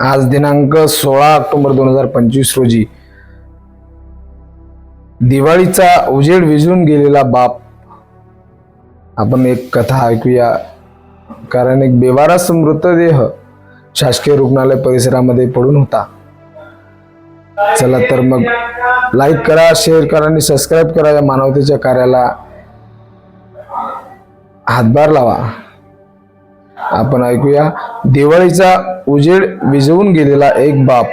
आज दिनांक सोळा ऑक्टोबर दोन हजार पंचवीस रोजी. दिवाळीचा उजेड विझून गेलेला बाप. आपण एक कथा ऐकूया. कारण एक बेवारस मृतदेह शासकीय रुग्णालय परिसरामध्ये पडून होता. चला तर मग लाईक करा शेअर करा आणि सबस्क्राईब करा या मानवतेच्या कार्याला. हातभार लावा. आपण ऐकूया. दिवाळीचा उजेड विझवून गेलेला एक बाप.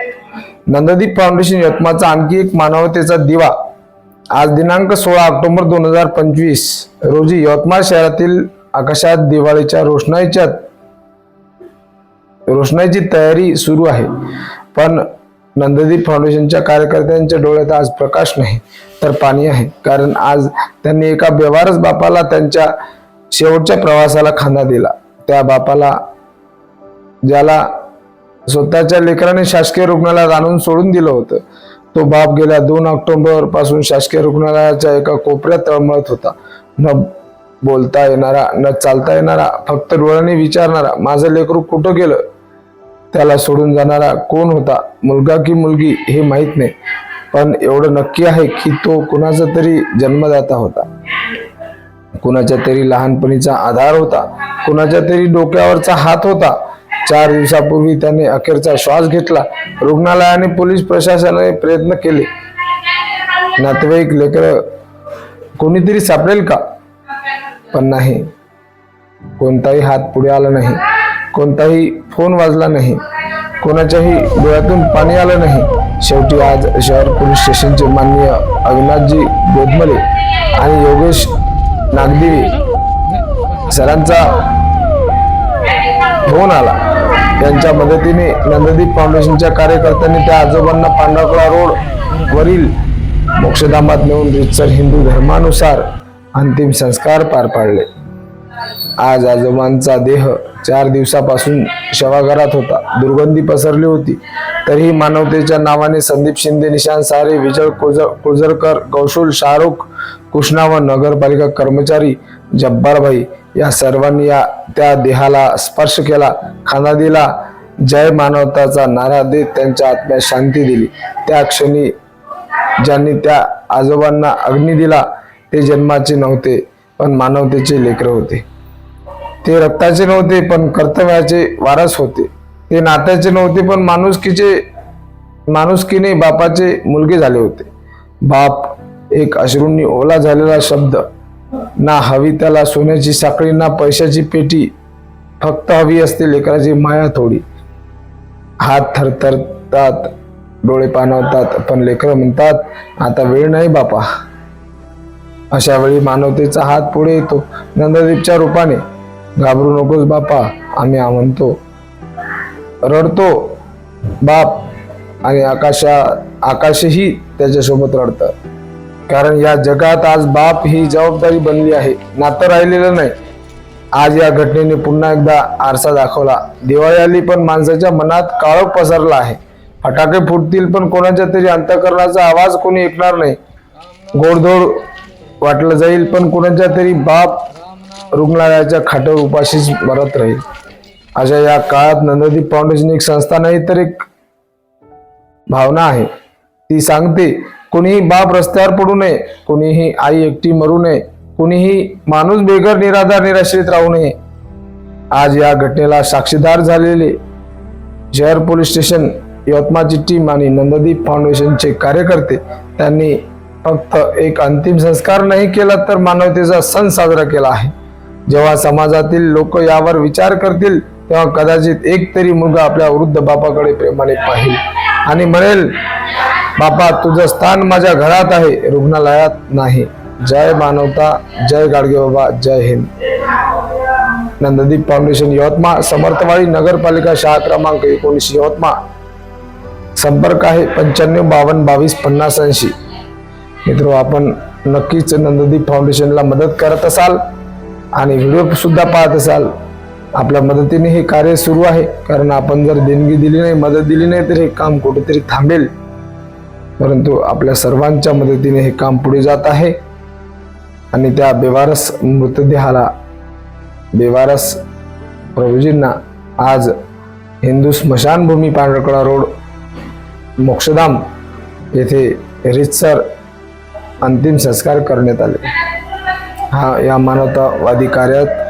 नंददीप फाउंडेशन यवतमाळचा आणखी एक मानवतेचा दिवा. आज दिनांक सोळा ऑक्टोबर दोन हजार पंचवीस रोजी यवतमाळ शहरातील आकाशात दिवाळीच्या रोषणाईच्या रोषणाईची तयारी सुरू आहे. पण नंददीप फाउंडेशनच्या कार्यकर्त्यांच्या डोळ्यात आज प्रकाश नाही तर पाणी आहे. कारण आज त्यांनी एका व्यवहारच बापाला त्यांच्या शेवटच्या प्रवासाला खांदा दिला. त्या बापाला ज्याला स्वतःच्या लेकराने शासकीय रुग्णालयात आणून सोडून दिलं होतं तो बाप गेल्या दोन ऑक्टोबरपासून शासकीय रुग्णालयाच्या एका कोपऱ्यात तळमळत होता. न बोलता येणारा न चालता येणारा फक्त डोळ्याने विचारणारा माझं लेकरू कुठं गेलं? त्याला सोडून जाणारा कोण होता? मुलगा की मुलगी हे माहीत नाही पण एवढं नक्की आहे की तो कुणाचा तरी जन्मदाता होता. कुणाच्या तरी लहानपणीचा आधार होता कुणाच्या तरी डोक्यावरचा हात होता. चार दिवसापूर्वी त्याने अखेरचा श्वास घेतला. रुग्णालयाने पोलीस प्रशासनाने प्रयत्न केले. नातेवाईक लेकर कोणीतरी सापडेल का? पण नाही. कोणताही हात पुढे आला नाही. कोणताही फोन वाजला नाही. कोणाच्याही डोळ्यातून पाणी आलं नाही. शेवटी आज शहर पोलीस स्टेशनचे माननीय अविनाशजी गोदमले आणि योगेश नागदेवी सरांचा फोन आला. त्यांच्या मदतीने नंददीप फाउंडेशनच्या कार्यकर्त्यांनी त्या आजोबांना पांढरकळा रोड वरील मोक्षधामात नेऊन रितसर हिंदू धर्मानुसार अंतिम संस्कार पार पाडले. आज आजोबांचा देह चार दिवसापासून शवागारात होता. दुर्गंधी पसरली होती. तरीही मानवतेच्या नावाने संदीप शिंदे निशांत सारे विजय कुजरकर कौशल शाहरुख कृष्णा व नगरपालिका कर्मचारी जब्बारभाई या सर्वांनी या त्या देहाला स्पर्श केला. खाना दिला जय मानवताचा नारा देत त्यांच्या आत्म्यात शांती दिली. त्या क्षणी ज्यांनी त्या आजोबांना अग्नी दिला ते जन्माचे नव्हते पण मानवतेचे लेकर होते. ते रक्ताचे नव्हते पण कर्तव्याचे वारस होते. ते नात्याचे नव्हते पण माणुसकीचे माणुसकीने बापाचे मुलगे झाले होते. बाप एक अश्रूंनी ओला झालेला शब्द. ना हवी त्याला सोन्याची साखळी ना पैशाची पेटी. फक्त हवी असते लेकराची माया थोडी. हात थरथरतात डोळे पाणवतात पण लेकरं म्हणतात आता वेळ नाही बापा. अशा वेळी मानवतेचा हात पुढे येतो. नंददीपच्या रूपाने घाबरू नकोस बापा आम्ही म्हणतो रडतो. बाप आणि आकाशा आकाशही त्याच्यासोबत रडतं. कारण या जगात आज बाप ही जबाबदारी बनली आहे. नातं राहिलेलं नाही. आज या घटनेने पुन्हा एकदा आरसा दाखवला. दिवाळी आली पण माणसाच्या मनात काळोख पसरला आहे. फटाके फुटतील पण कोणाच्या तरी अंतकरणाचा आवाज कोणी ऐकणार नाही. गोडधोड वाटलं जाईल पण कोणाच्या तरी बाप रुग्णालयाच्या खाटावर उपाशीच मरत राहील. अशा या काळात नंददीप फाउंडेशन एक संस्था नाही तर एक भावना आहे. ती सांगते कुणीही बाप रस्त्यावर पडू नये कुणीही आई एकटी मरू नये कुणीही माणूस बेघर निराधार निराश्रित राहू नये. आज या घटनेला साक्षीदार झालेले शहर पोलीस स्टेशन यवतमाळची टीम आणि नंददीप फाउंडेशनचे कार्यकर्ते त्यांनी फक्त एक अंतिम संस्कार नाही केला तर मानवतेचा सण साजरा केला आहे. जेव्हा समाजातील लोक यावर विचार करतील तेव्हा कदाचित एक तरी मुलगा आपल्या वृद्ध बापाकडे प्रेमाने पाहिल. आणि म्हणेल बापा तुझं स्थान माझ्या घरात आहे रुग्णालयात नाही. जय मानवता जय गाडगे बाबा जय हिंद. नंददीप फाउंडेशन यवतमाळ समर्थवाडी नगरपालिका शाळा क्रमांक एकोणीस यवतमाळ. संपर्क आहे पंच्याण्णव बावन्न बावीस पन्नास ऐंशी. मित्र आपण नक्कीच नंददीप फाउंडेशनला मदत करत असाल आणि व्हिडिओ सुद्धा पाहत असाल. आपल्या मदतीने हे कार्य सुरू आहे. कारण आपण जर देणगी दिली नाही मदत दिली नाही तर हे काम कुठेतरी थांबेल. परंतु आपल्या सर्वांच्या मदतीने हे काम पुढे जात आहे. आणि त्या बेवारस मृतदेहाला बेवारस प्रभूजींना आज हिंदू स्मशानभूमी पांढरकडा रोड मोक्षधाम येथे रितसर अंतिम संस्कार करण्यात आले. हा या मानवतावादी कार्यात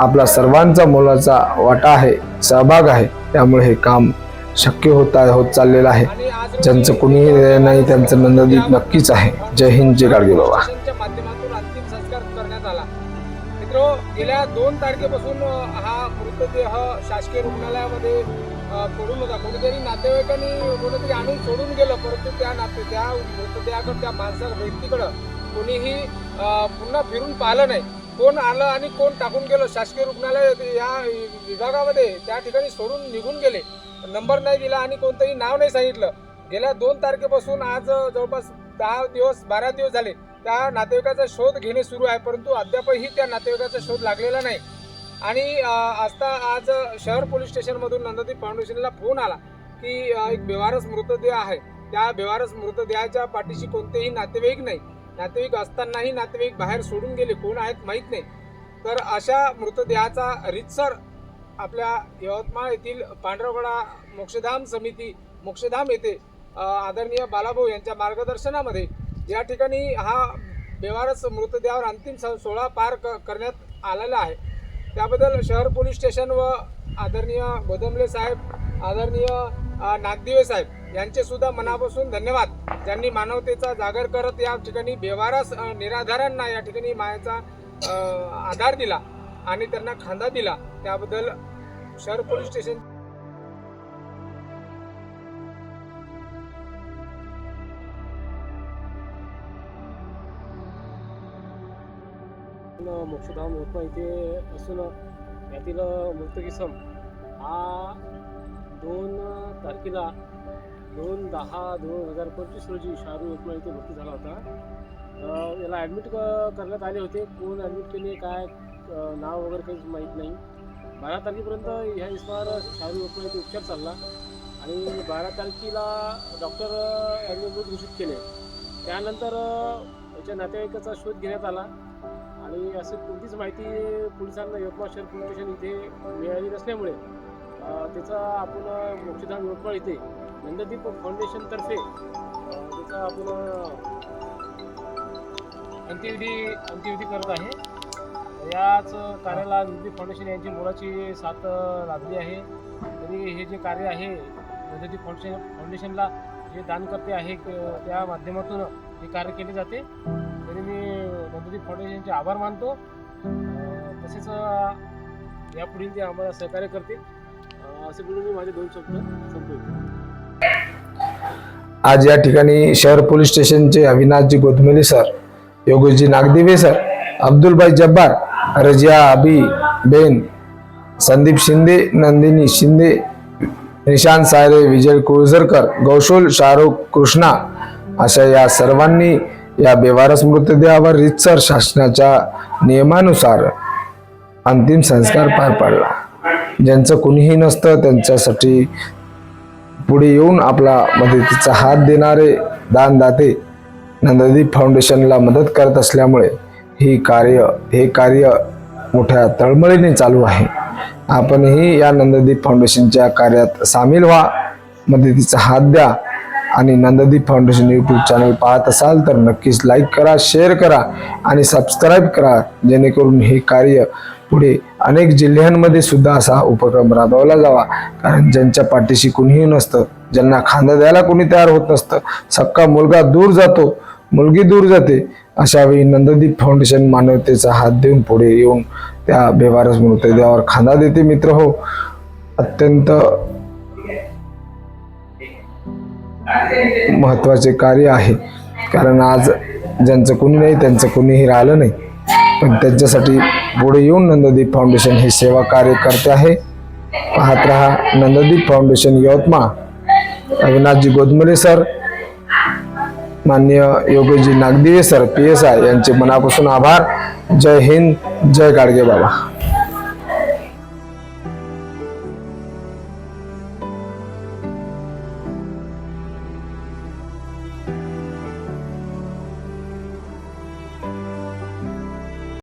आपला सर्वांचा मोलाचा वाटा आहे सहभाग आहे. त्यामुळे हे काम शक्य होत आहे होत चाललेलं आहे. ज्यांचं कुणीही दिलेलं नाही त्यांचं नंददीप नक्कीच आहे. जय हिंद जय गाडगे बाबा. माध्यमातून अंतिम संस्कार करण्यात आला. मित्र गेल्या दोन तारखेपासून हा मृतदेह शासकीय रुग्णालयामध्ये पडून होता. कोणीतरी नातेवाईकांनी कोणीतरी आणून सोडून गेलं परंतु त्या नाते त्या मृतदेहाकडं त्या माणसा व्यक्तीकडं कोणीही पुन्हा फिरून पाहिलं नाही. कोण आलं आणि कोण टाकून गेलं? शासकीय रुग्णालय या विभागामध्ये त्या ठिकाणी सोडून निघून गेले. नंबर नाही दिला आणि कोणतंही नाव नाही सांगितलं. गेल्या दोन तारखेपासून आज जवळपास दहा दिवस बारा दिवस झाले. त्या नातेवाईकाचा शोध घेणे सुरू आहे परंतु अद्यापही त्या नातेवाईकाचा शोध लागलेला नाही. आणि आजता आज शहर पोलीस स्टेशनमधून नंददीप फाउंडेशनला फोन आला की एक बेवारस मृतदेह आहे. त्या बेवारस मृतदेहाच्या पाठीशी कोणतेही नातेवाईक नाही. नातेवाईक असतानाही नातेवाईक बाहेर सोडून गेले कोण आहेत माहीत नाही. तर अशा मृतदेहाचा रितसर आपल्या यवतमाळ येथील पांढरवडा मोक्षधाम समिती मोक्षधाम येथे आदरणीय बालाभाऊ यांच्या मार्गदर्शनामध्ये या ठिकाणी हा बेवारस मृतदेहावर अंतिम स- सोहळा पार क करण्यात आलेला आहे. त्याबद्दल शहर पोलीस स्टेशन व आदरणीय गोदमले साहेब आदरणीय नागदिवे साहेब यांचे सुद्धा मनापासून धन्यवाद. ज्यांनी मानवतेचा जागर करत या ठिकाणी बेवारस निराधारांना या ठिकाणी मायाचा आधार दिला आणि त्यांना खांदा दिला त्याबद्दल शहर पोलीस स्टेशन मोक्षधाम यवतमाळ इथे असून यातील मृत किसम हा दोन तारखेला दोन दहा दोन हजार पंचवीस रोजी शाहरुख यवतमाळ इथे भरती झाला होता. याला ॲडमिट करण्यात आले होते. कोण ॲडमिट केले काय नाव वगैरे काहीच माहीत नाही. बारा तारखेपर्यंत ह्या इसमावर शाहरुख यवतमाळ इथे उपचार चालला. आणि बारा तारखेला डॉक्टर यांनी मृत घोषित केले. त्यानंतर त्याच्या याच्या नातेवाईकाचा शोध घेण्यात आला. आणि असं कोणतीच माहिती पोलिसांना यवतमाळ शहर पोलीस स्टेशन इथे मिळाली नसल्यामुळे त्याचा आपण मोक्षधाम यवतमाळ इथे. नंददीप फाउंडेशनतर्फे त्याचा आपण अंत्यविधी अंत्यविधी करत आहे. याच कार्याला नंददीप फाउंडेशन यांची मुलाची साथ लाभली आहे. तरी हे जे कार्य आहे नंददीप फाउंडेशन फाउंडेशनला जे दानकर्ते आहे क- त्या माध्यमातून हे कार्य केले जाते. तरी मी नंददीप फाउंडेशनचे आभार मानतो. तसेच यापुढील ते आम्हाला सहकार्य करतील. असे बोलून मी माझे दोन शब्द संपवतो. आज या ठिकाणी शहर पोलीस स्टेशनचे अविनाशजी गोदमेले सर योगेशजी नागदिवे सर अब्दुलभाई जब्बार रजिया अबी बेन संदीप शिंदे नंदिनी शिंदे निशांत सायरे विजय कुळझरकर गौशोल शाहरुख कृष्णा अशा या सर्वांनी या बेवारस मृतदेहावर रितसर शासनाच्या नियमानुसार अंतिम संस्कार पार पाडला. ज्यांचं कुणीही नसतं त्यांच्यासाठी पुढे येऊन आपला मदतीचा हात देणारे दानदाते नंददीप फाउंडेशनला मदत करत असल्यामुळे ही कार्य हे कार्य मोठ्या तळमळीने चालू आहे. आपणही या नंददीप फाउंडेशनच्या कार्यात सामील व्हा. मदतीचा हात द्या. आणि नंददीप फाउंडेशन यूट्यूब चॅनल पाहत असाल तर नक्कीच लाईक करा शेअर करा आणि सबस्क्राईब करा जेणेकरून हे कार्य पुढे अनेक जिल्ह्यांमध्ये सुद्धा असा उपक्रम राबवला जावा. कारण ज्यांच्या पाठीशी कुणीही नसतं ज्यांना खांदा द्यायला कोणी तयार होत नसतं सक्का मुलगा दूर जातो मुलगी दूर जाते अशा वेळी नंददीप फाउंडेशन मानवतेचा हात देऊन पुढे येऊन त्या बेवारस मृतदेहावर खांदा देते मित्र हो. अत्यंत महत्त्वाचे कार्य आहे. कारण आज ज्यांचं कुणी नाही त्यांचं कुणीही राहिलं नाही. पण त्यांच्यासाठी पुढे येऊन नंददीप फाउंडेशन हे सेवा कार्य करते आहे. पाहत रहा नंददीप फाउंडेशन यवतमाळ. अविनाशजी गोदमले सर. माननीय Yogeshji Nagdive sir P S I यांचे मनापासून आभार. जय हिंद जय गाडगे बाबा.